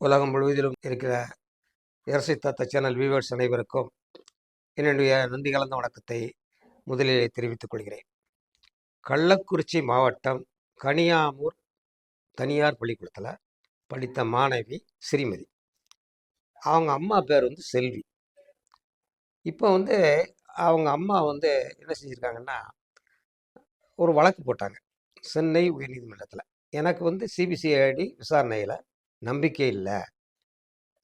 உலகம் முழுவதிலும் இருக்கிற இரசை தத்த சேனல் வியூவர்ஸ் அனைவருக்கும் என்னுடைய நன்றி கலந்த வணக்கத்தை முதலிலே தெரிவித்துக் கொள்கிறேன். கள்ளக்குறிச்சி மாவட்டம் கனியாமூர் தனியார் பள்ளிக்கூடத்தில் படித்த மாணவி ஸ்ரீமதி. அவங்க அம்மா பேர் வந்து செல்வி. இப்போ வந்து அவங்க அம்மா வந்து என்ன செஞ்சுருக்காங்கன்னா ஒரு வழக்கு போட்டாங்க. சென்னை உயர்நீதிமன்றத்தில். எனக்கு வந்து சிபிசிஐடி விசாரணையில் நம்பிக்கை இல்லை.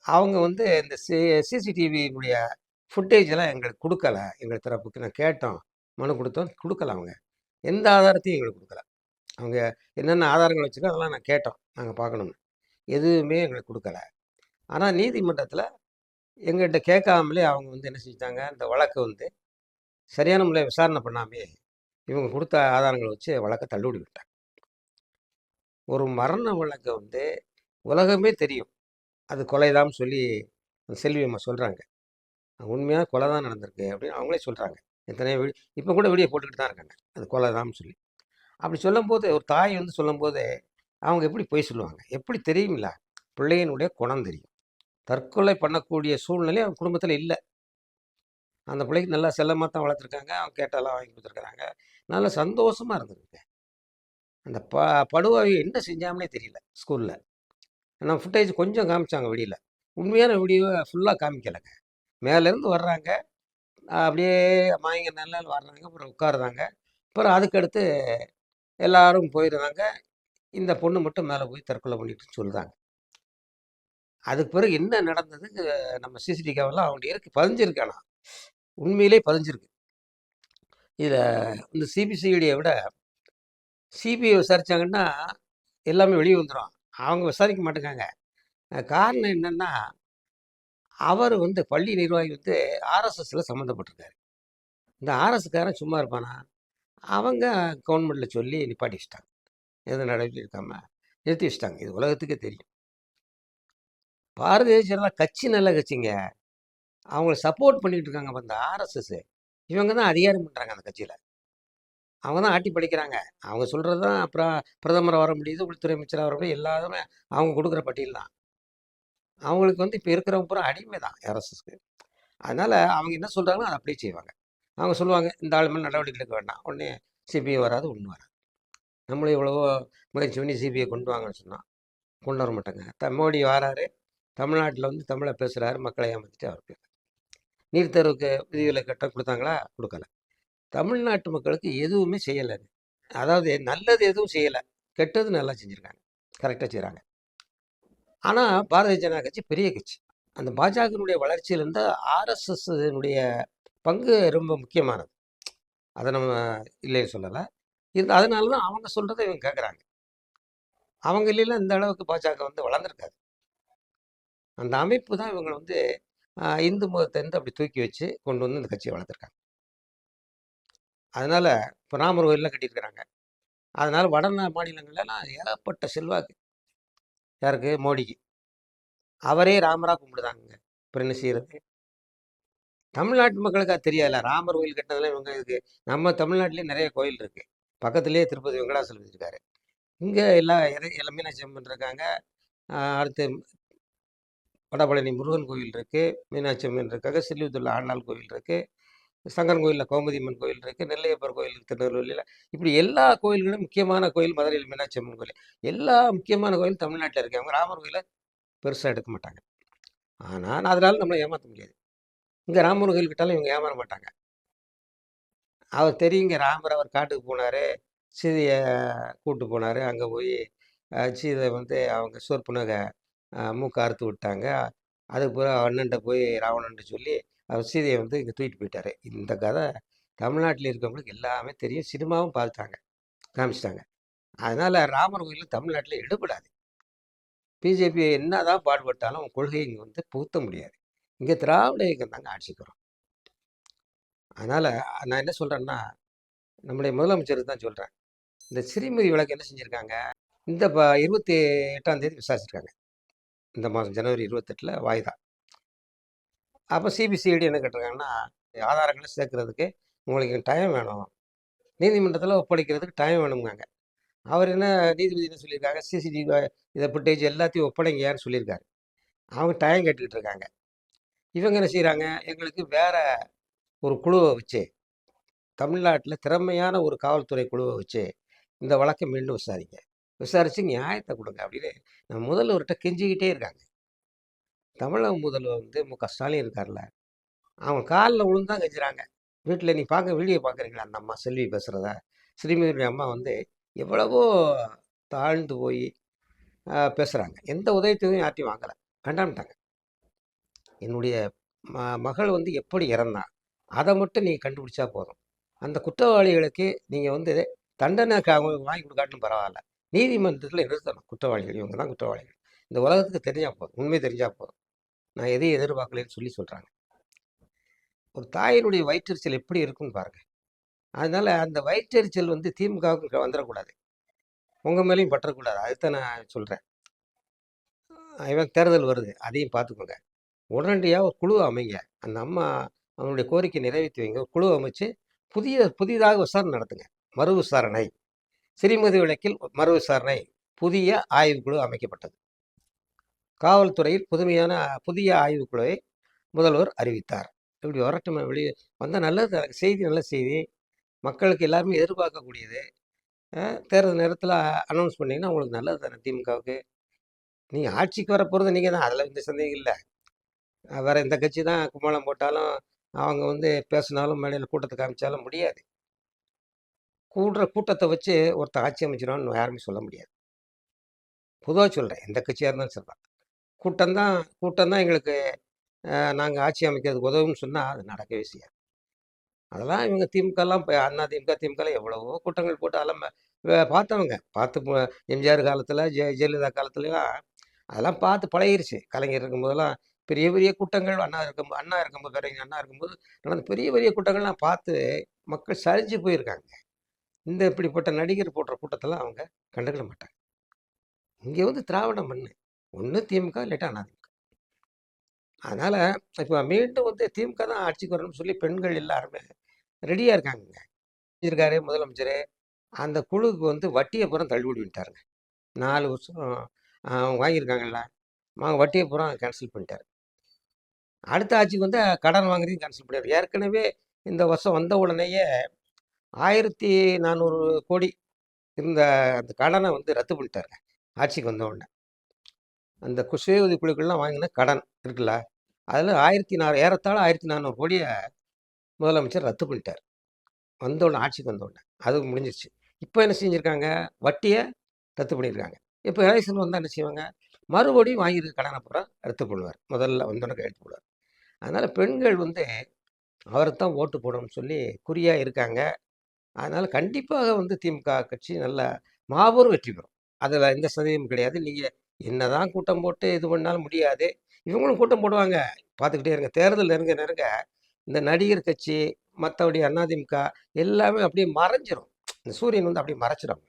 அவங்க வந்து இந்த சி சிசிடிவியினுடைய ஃபுட்டேஜ் எல்லாம் எங்களுக்கு கொடுக்கல. எங்கள் தரப்புக்கு நான் கேட்டோம். மனு கொடுத்தோம். கொடுக்கல அவங்க. எந்த ஆதாரத்தையும் எங்களுக்கு கொடுக்கல. அவங்க என்னென்ன ஆதாரங்கள் வச்சுக்கோ அதெல்லாம் நான் கேட்டோம். நாங்கள் பார்க்கணும்னு எதுவுமே எங்களுக்கு கொடுக்கல. ஆனால் நீதிமன்றத்தில் எங்கள்கிட்ட கேட்காமலே அவங்க வந்து என்ன செஞ்சிட்டாங்க? இந்த வழக்கை வந்து சரியான முறையில் விசாரணை பண்ணாமே இவங்க கொடுத்த ஆதாரங்களை வச்சு வழக்கை தள்ளுபடி விட்டாங்க. ஒரு மரண வழக்கை வந்து உலகமே தெரியும். அது கொலைதான் சொல்லி அந்த செல்வி அம்மா சொல்கிறாங்க உண்மையாக கொலை தான் நடந்திருக்கு அப்படின்னு அவங்களே சொல்கிறாங்க எத்தனையோ வீடியோ இப்போ கூட வீடியோ போட்டுக்கிட்டு தான் இருக்காங்க. அது கொலை தான் சொல்லி. அப்படி சொல்லும்போது ஒரு தாய் வந்து சொல்லும்போது அவங்க எப்படி பொய் சொல்லுவாங்க? எப்படி தெரியுமில்ல? பிள்ளையினுடைய குணம் தெரியும். தற்கொலை பண்ணக்கூடிய சூழ்நிலை அவங்க குடும்பத்தில் இல்லை. அந்த பிள்ளைக்கு நல்லா செல்லமாக தான் வளர்த்துருக்காங்க. அவங்க கேட்டாலாம் வாங்கி கொடுத்துருக்குறாங்க. நல்லா சந்தோஷமாக இருந்திருக்கு. அந்த ப படுவாவை என்ன செஞ்சாமனே தெரியல ஸ்கூலில். ஆனால் ஃபுட்டேஜ் கொஞ்சம் காமிச்சாங்க வெளியில். உண்மையான வீடியோவை ஃபுல்லாக காமிக்கலைங்க. மேலேருந்து வர்றாங்க. அப்படியே மாயங்க நல்ல வர்றாங்க அப்புறம் உட்காருறாங்க. அப்புறம் அதுக்கடுத்து எல்லாரும் போயிடுறாங்க. இந்த பொண்ணு மட்டும் மேலே போய் தற்கொலை பண்ணிட்டு சொல்கிறாங்க அதுக்கு பிறகு என்ன நடந்தது நம்ம சிசிடிவி கேமெல்லாம் அவங்க இருக்கு. பதிஞ்சிருக்கானா உண்மையிலே பதிஞ்சிருக்கு. இதில் இந்த சிபிசிஐடியை விட சிபிஐ விசாரித்தாங்கன்னா எல்லாமே வெளியே வந்துடும் அவங்க விசாரிக்க மாட்டேங்காங்க. காரணம் என்னென்னா அவர் வந்து பள்ளி நிர்வாகி வந்து ஆர்எஸ்எஸில் சம்மந்தப்பட்டிருக்காரு. இந்த ஆர்எஸ்காரன் சும்மா இருப்பானா? அவங்க கவர்மெண்ட்டில் சொல்லி நிப்பாட்டி வச்சிட்டாங்க. எதுவும் நடவடிக்கை இருக்காமல் நிறுத்தி வச்சிட்டாங்க. இது உலகத்துக்கே தெரியும். பாரதிய ஜனதா கட்சி நல்ல கட்சிங்க. அவங்கள சப்போர்ட் பண்ணிக்கிட்டு இருக்காங்க அப்ப இந்த ஆர்எஸ்எஸ். இவங்க தான் அதிகாரம் பண்ணுறாங்க அந்த கட்சியில். அவங்க தான் ஆட்டி படிக்கிறாங்க. அவங்க சொல்கிறது தான் அப்புறம் பிரதமர் வர முடியுது உள்துறை அமைச்சராக வர முடியுது எல்லாருமே அவங்க கொடுக்குற பட்டியல் தான். அவங்களுக்கு வந்து இப்போ இருக்கிறவங்க பூரா அடிமை தான் ஆர்எஸ்எஸ்க்கு அதனால் அவங்க என்ன சொல்கிறாங்களோ அதை அப்படியே செய்வாங்க. அவங்க சொல்லுவாங்க இந்த ஆள் மேலே நடவடிக்கை எடுக்க வேண்டாம். உடனே சிபிஐ வராது ஒன்று வராது. நம்மளும் எவ்வளவோ முயற்சி பண்ணி சிபிஐ கொண்டு வாங்கன்னு சொன்னால் கொண்டு வர மாட்டாங்க. த மோடி வராரு தமிழ்நாட்டில் வந்து தமிழை பேசுகிறாரு மக்களை ஏமாற்றிட்டு அவர் போயிடுறாரு நீட் தேர்வுக்கு விதிகளை கட்ட கொடுத்தாங்களா? கொடுக்கல. தமிழ்நாட்டு மக்களுக்கு எதுவுமே செய்யலை அதாவது நல்லது எதுவும் செய்யலை. கெட்டது நல்லா செஞ்சுருக்காங்க. கரெக்டாக செய்கிறாங்க ஆனால் பாரதிய ஜனதா கட்சி பெரிய கட்சி. அந்த பாஜகனுடைய வளர்ச்சியிலேருந்து ஆர்எஸ்எஸ்னுடைய பங்கு ரொம்ப முக்கியமானது. அதை நம்ம இல்லைன்னு சொல்லலை. இது அதனால தான் அவங்க சொல்கிறத இவங்க கேட்குறாங்க அவங்க இல்லைன்னா இந்த அளவுக்கு பாஜக வந்து வளர்ந்துருக்காது. அந்த அமைப்பு தான் இவங்களை வந்து இந்து மதத்தை இருந்து அப்படி தூக்கி வச்சு கொண்டு வந்து இந்த கட்சியை வளர்த்துருக்காங்க. அதனால் இப்போ ராமர் கோயிலெலாம் கட்டியிருக்கிறாங்க. அதனால் வட மாநிலங்கள்லாம் ஏகப்பட்ட செல்வாக்கு. யாருக்கு? மோடிக்கு. அவரே ராமராக கும்பிடுதாங்க அப்புறம் என்ன செய்கிறது தமிழ்நாட்டு மக்களுக்கு அது தெரியாதுல்ல. ராமர் கோயில் கட்டினதுல இவங்க இருக்குது நம்ம தமிழ்நாட்டிலே நிறைய கோயில் இருக்குது பக்கத்துலேயே திருப்பதி வெங்கடாசல் வச்சுருக்காரு. இங்கே எல்லா எல்லாமே மீனாட்சி அம்மன் இருக்காங்க. அடுத்து வடபழனி முருகன் கோயில் இருக்குது மீனாட்சி அம்மன் இருக்காங்க. சில்லுத்துள்ள ஆண்டாள் கோயில் இருக்குது சங்கரன் கோயிலில் கோமதி அம்மன் கோயில் இருக்குது நெல்லையப்பர் கோயில் திருநெல்வேலியில். இப்படி எல்லா கோயில்களும் முக்கியமான கோயில் மதுரையில் மீனாட்சி அம்மன் கோயில். எல்லா முக்கியமான கோயில் தமிழ்நாட்டில் இருக்கு. அவங்க ராமர் கோயிலை பெருசாக எடுக்க மாட்டாங்க. ஆனால் அதனால நம்மளை ஏமாற்ற முடியாது. இங்கே ராமர் கோயில் கிட்டாலும் இவங்க ஏமாற மாட்டாங்க. அவர் தெரியுங்க ராமர் அவர் காட்டுக்கு போனார் சீதையை கூப்பிட்டு போனார். அங்கே போய் சீதை வந்து அவங்க சோர்ப்புனக மூக்க அறுத்து விட்டாங்க. அதுக்கு பிறகு அண்ணன்ட்ட போய் ராவணன்ட்டு சொல்லி அவர் சீதையை வந்து இங்கே தூக்கிட்டு போயிட்டாரு. இந்த கதை தமிழ்நாட்டில் இருக்கவங்களுக்கு எல்லாமே தெரியும். சினிமாவும் பார்த்துட்டாங்க காமிச்சிட்டாங்க. அதனால் ராமர் கோயில் தமிழ்நாட்டில் எடுபடாது. பிஜேபி என்னதான் பாடுபட்டாலும் கொள்கையை இங்கே வந்து புகுத்த முடியாது. இங்கே திராவிட இயக்கம் தாங்க ஆட்சிக்கிறோம் அதனால் நான் என்ன சொல்கிறேன்னா நம்முடைய முதலமைச்சர் தான் சொல்கிறேன் இந்த சிறுமதி வழக்கு என்ன செஞ்சுருக்காங்க? இந்த ப இருபத்தி எட்டாம் தேதி விசாரிச்சிருக்காங்க. இந்த மாதம் ஜனவரி இருபத்தெட்டில் வாய்தா. அப்போ சிபிசிஐடி என்ன கேட்டிருக்காங்கன்னா ஆதாரங்களை சேர்க்கறதுக்கு உங்களுக்கு டைம் வேணும். நீதிமன்றத்தில் ஒப்படைக்கிறதுக்கு டைம் வேணுங்காங்க அவர் என்ன நீதிபதி என்ன சொல்லியிருக்காங்க சிசிடிவி இதை ஃபுட்டேஜ் எல்லாத்தையும் ஒப்படைங்கன்னு சொல்லியிருக்காரு. அவங்க டைம் கேட்டுக்கிட்டு இருக்காங்க. இவங்க என்ன செய்கிறாங்க எங்களுக்கு வேற ஒரு குழுவை வச்சு தமிழ்நாட்டில் திறமையான ஒரு காவல்துறை குழுவை வச்சு இந்த வழக்கை மீண்டும் விசாரிங்க. விசாரித்து நியாயத்தை கொடுங்க அப்படின்னு நம்ம முதல்வர்கிட்ட கெஞ்சிக்கிட்டே இருக்காங்க. தமிழக முதல்வர் வந்து மு. க. ஸ்டாலின் இருக்கார்ல அவன் காலில் விழுந்தான் கெஞ்சுறாங்க. வீட்டில் நீ பார்க்க வீடியோ பார்க்குறீங்களா அந்த அம்மா செல்வி பேசுகிறத ஸ்ரீமதியுடைய அம்மா வந்து எவ்வளவோ தாழ்ந்து போய் பேசுகிறாங்க எந்த உதவித்தையும் யார்ட்டையும் வாங்கலை. கண்டாமிட்டாங்க. என்னுடைய ம மகள் வந்து எப்படி இறந்தா அதை மட்டும் நீங்கள் கண்டுபிடிச்சா போதும். அந்த குற்றவாளிகளுக்கு நீங்கள் வந்து தண்டனை அவங்களுக்கு அவங்க வாங்கி கொடுக்காட்டும் பரவாயில்ல. நீதிமன்றத்தில் நிறுத்தணும். குற்றவாளிகள் இவங்க தான் குற்றவாளிகள். இந்த உலகத்துக்கு தெரிஞ்சால் போதும். உண்மை தெரிஞ்சால் போதும். நான் எதையும் எதிர்பார்க்கலன்னு சொல்லி சொல்கிறாங்க ஒரு தாயினுடைய வயிற்றெரிச்சல் எப்படி இருக்குன்னு பாருங்க. அதனால் அந்த வயிற்றெரிச்சல் வந்து திமுகவுக்கு வந்துடக்கூடாது உங்கள் மேலேயும் பற்றக்கூடாது. அதுதான் நான் சொல்கிறேன் இவன் தேர்தல் வருது. அதையும் பார்த்துக்கோங்க. உடனடியாக ஒரு குழு அமைங்க. அந்த அம்மா அவனுடைய கோரிக்கை நிறைவேற்றி வைங்க. ஒரு குழு அமைச்சு புதிய புதிதாக விசாரணை நடத்துங்க. மறு விசாரணை. சிறுமதி விளக்கில் மறு விசாரணை. புதிய ஆய்வுக்குழு அமைக்கப்பட்டது. காவல்துறையில் புதுமையான புதிய ஆய்வுக்குழுவை முதல்வர் அறிவித்தார். இப்படி வரட்டும் வெளியே வந்தால் நல்லது செய்தி நல்ல செய்தி. மக்களுக்கு எல்லாருமே எதிர்பார்க்கக்கூடியது. தேர்தல் நேரத்தில் அனௌன்ஸ் பண்ணிங்கன்னா உங்களுக்கு நல்லது தானே திமுகவுக்கு. நீங்கள் ஆட்சிக்கு வர போகிறது நீங்கள் தான் அதில் எந்த சந்தேகம் இல்லை. வேறு எந்த கட்சி தான் கும்பலம் போட்டாலும் அவங்க வந்து பேசினாலும் மேடையில் கூட்டத்தை காமிச்சாலும் முடியாது. கூடுற கூட்டத்தை வச்சு ஒருத்தர் ஆட்சி அமைச்சிடுவான்னு யாருமே சொல்ல முடியாது. பொதுவாக சொல்கிறேன் எந்த கட்சியாக இருந்தாலும் சொல்கிறேன் கூட்டம்தான் கூட்டம்தான் எங்களுக்கு நாங்கள் ஆட்சி அமைக்கிறதுக்கு உதவும்னு சொன்னால் அது நடக்கவே செய்யாது. அதெல்லாம் இவங்க திமுகலாம் இப்போ அண்ணா திமுக திமுகலாம் எவ்வளவோ கூட்டங்கள் போட்டு அதெல்லாம் பார்த்தவங்க. பார்த்து எம்ஜிஆர் காலத்தில் ஜெ ஜெயலலிதா காலத்துலலாம் அதெல்லாம் பார்த்து பழகிருச்சு. கலைஞர் இருக்கும்போதெல்லாம் பெரிய பெரிய கூட்டங்கள் அண்ணா இருக்கும் அண்ணா இருக்கும்போது வேற அண்ணா இருக்கும்போது நடந்த பெரிய பெரிய கூட்டங்கள்லாம் பார்த்து மக்கள் சரிஞ்சு போயிருக்காங்க. இந்த இப்படிப்பட்ட நடிகர் போடுற கூட்டத்தெல்லாம் அவங்க கண்டுக்கிட மாட்டாங்க. இங்கே வந்து திராவிட மண்ணு ஒன்று திமுக இல்லாட்டா அதிமுக. அதனால் இப்போ மீண்டும் வந்து திமுக தான் ஆட்சிக்கு வரணும்னு சொல்லி பெண்கள் எல்லாருமே ரெடியாக இருக்காங்க இருக்காரு முதலமைச்சர். அந்த குழுவுக்கு வந்து வட்டியை புறம் தள்ளுபடி பண்ணிட்டாருங்க நாலு வருஷம் அவங்க வாங்கியிருக்காங்கல்ல அவங்க வட்டியை புறம் கேன்சல் பண்ணிட்டாரு. அடுத்த ஆட்சிக்கு வந்து கடன் வாங்குறதையும் கேன்சல் பண்ணிட்டாரு. ஏற்கனவே இந்த வருஷம் வந்த உடனேயே ஆயிரத்தி நானூறு கோடி இருந்த அந்த கடனை வந்து ரத்து பண்ணிட்டாருங்க ஆட்சிக்கு வந்த உடனே. அந்த கு- சுய உதவி குழுக்கள்லாம் வாங்கின கடன் இருக்குல்ல அதில் ஆயிரத்தி நாலு ஏறத்தாழ ஆயிரத்தி நானூறு கோடியை முதலமைச்சர் ரத்து பண்ணிட்டார். வந்தோடனே ஆட்சிக்கு வந்தோடனே அது முடிஞ்சிருச்சு. இப்போ என்ன செஞ்சுருக்காங்க? வட்டியை ரத்து பண்ணியிருக்காங்க இப்போ எலெக்ஷன் வந்தால் என்ன செய்வாங்க? மறுபடியும் வாங்கியிருக்க கடனை பூரா ரத்து பண்ணுவார் முதல்ல வந்தோடனே கையெழுத்து போடுவார். அதனால் பெண்கள் வந்து அவரை தான் ஓட்டு போடணும்னு சொல்லி குறியாக இருக்காங்க. அதனால் கண்டிப்பாக வந்து திமுக கட்சி நல்ல மாபெரும் வெற்றி பெறும். அதில் எந்த சந்தேகமும் கிடையாது. நீங்கள் என்னதான் கூட்டம் போட்டு இது பண்ணாலும் முடியாது. இவங்களும் கூட்டம் போடுவாங்க. பார்த்துக்கிட்டே இருங்க. தேர்தல் நெருங்க நெருங்க இந்த நடிகர் கட்சி மற்றபடி அதிமுக எல்லாமே அப்படியே மறைஞ்சிரும். இந்த சூரியன் வந்து அப்படியே மறைச்சிடும்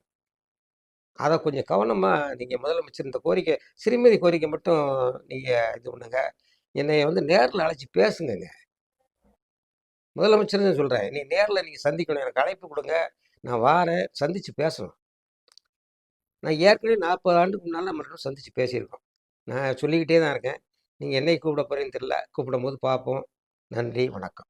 அதை கொஞ்சம் கவனமாக நீங்கள் முதலமைச்சர் இந்த கோரிக்கை சிறுமதி கோரிக்கை மட்டும் நீங்கள் இது பண்ணுங்க. என்னை வந்து நேரில் அழைச்சி பேசுங்கங்க. முதலமைச்சர் சொல்கிறேன் நீ நேரில் நீங்கள் சந்திக்கணும். எனக்கு அழைப்பு கொடுங்க. நான் வாரேன். சந்தித்து பேசணும். நான் ஏற்கனவே நாற்பது ஆண்டுக்கு முன்னால் நம்ம ரெண்டும் சந்தித்து பேசியிருக்கோம். நான் சொல்லிக்கிட்டே தான் இருக்கேன். நீங்கள் என்னைக்கு கூப்பிட போகிறேன்னு தெரில கூப்பிடும் போது பார்ப்போம். நன்றி. வணக்கம்.